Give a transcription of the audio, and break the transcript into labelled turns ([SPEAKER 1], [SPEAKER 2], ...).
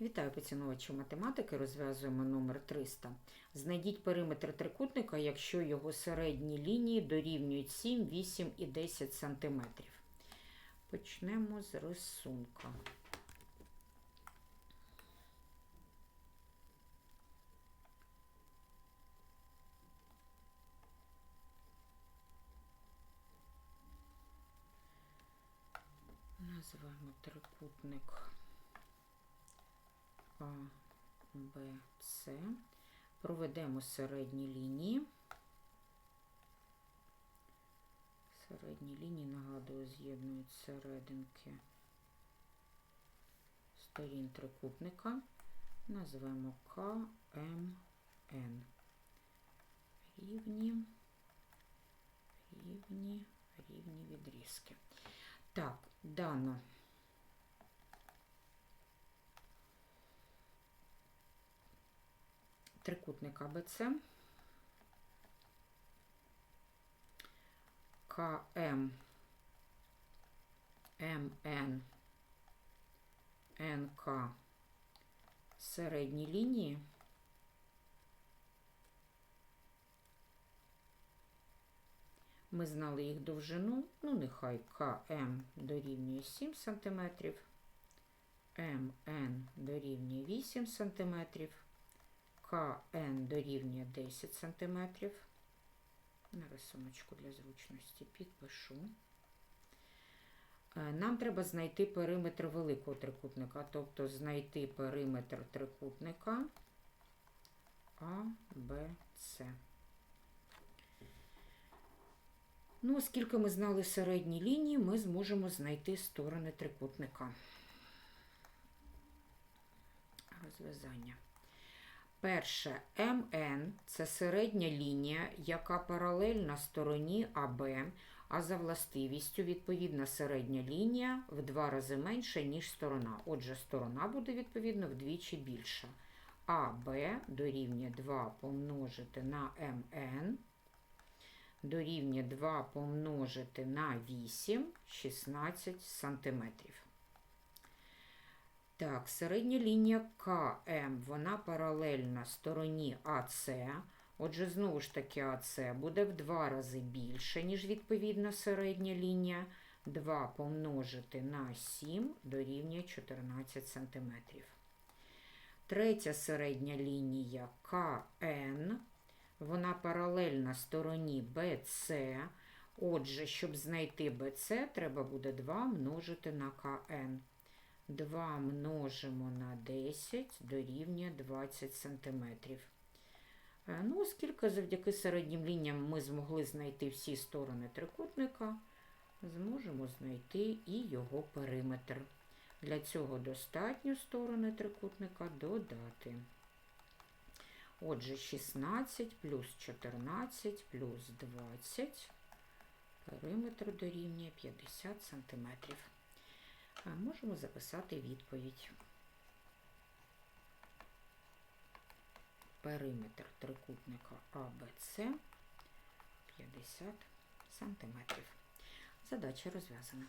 [SPEAKER 1] Вітаю поціновувачі математики. Розв'язуємо номер 300. Знайдіть периметр трикутника, якщо його середні лінії дорівнюють 7, 8 і 10 см. Почнемо з рисунка. Називаємо трикутник А, Б, С. Проведемо середні лінії. Середні лінії, нагадую, з'єднують серединки сторін трикутника. Назвемо К, М, Н. Рівні, рівні, рівні відрізки. Так, дано. Трикутник АБЦ. КМ, МН, НК середні лінії. Ми знали їх довжину, ну нехай КМ дорівнює 7 см, МН дорівнює 8 см, КН дорівнює 10 см. На рисуночку для зручності підпишу. Е, Нам треба знайти периметр великого трикутника, тобто знайти периметр трикутника А. Ну, оскільки ми знали середні лінії, ми зможемо знайти сторони трикутника. Розв'язання. Перше МН це середня лінія, яка паралельна стороні АБ, а за властивістю відповідна середня лінія в два рази менша, ніж сторона. Отже, сторона буде відповідно вдвічі більша. АБ дорівнює 2 помножити на МН дорівнює 2 помножити на 8, 16 сантиметрів. Так, середня лінія КМ, вона паралельна стороні АС. Отже, знову ж таки, АС буде в два рази більше, ніж відповідна середня лінія. 2 помножити на 7 дорівнює 14 см. Третя середня лінія КН, вона паралельна стороні BC. Отже, щоб знайти BC, треба буде 2 множити на КН. 2 множимо на 10 дорівнює 20 см. Ну, оскільки завдяки середнім лініям ми змогли знайти всі сторони трикутника, зможемо знайти і його периметр. Для цього достатньо сторони трикутника додати. Отже, 16 плюс 14 плюс 20, периметр дорівнює 50 см. Можемо записати відповідь. Периметр трикутника АБЦ 50 см. Задача розв'язана.